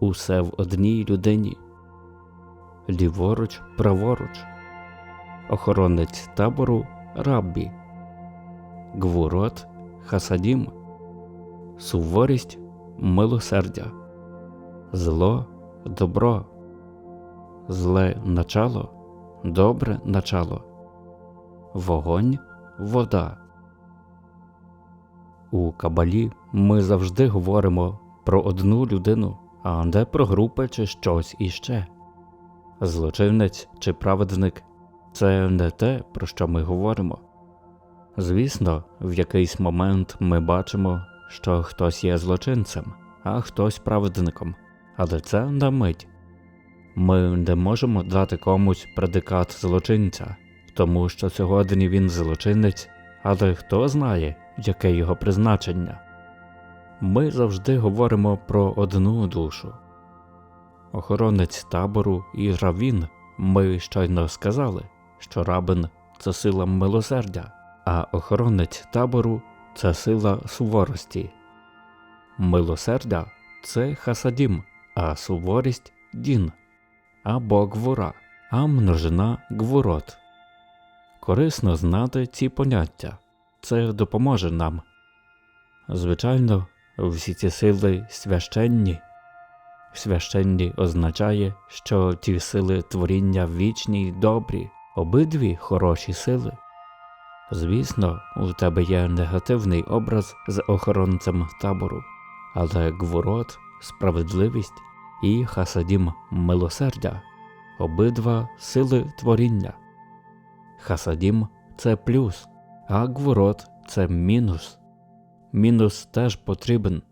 усе в одній людині. Ліворуч, праворуч. Охоронець табору Раббі. Гвурот Хасадім. Суворість милосердя. Зло добро. Зле начало добре начало. Вогонь вода. У кабалі ми завжди говоримо про одну людину, а не про групи чи щось іще. Злочинець чи праведник це не те, про що ми говоримо. Звісно, в якийсь момент ми бачимо, що хтось є злочинцем, а хтось праведником, але це на мить. Ми не можемо дати комусь предикат злочинця, тому що сьогодні він злочинець, але хто знає, яке його призначення. Ми завжди говоримо про одну душу. Охоронець табору і равін ми щойно сказали, що рабин це сила милосердя, а охоронець табору це сила суворості. Милосердя це хасадім, а суворість дін, або гвура, а множина гвурот. Корисно знати ці поняття, це допоможе нам. Звичайно, всі ці сили священні. Священні означає, що ті сили творіння вічні й добрі, обидві хороші сили. Звісно, у тебе є негативний образ з охоронцем табору, але гворот, справедливість і хасадім милосердя обидва сили творіння. Хасадім це плюс, а гворот це мінус. Мінус теж потрібен,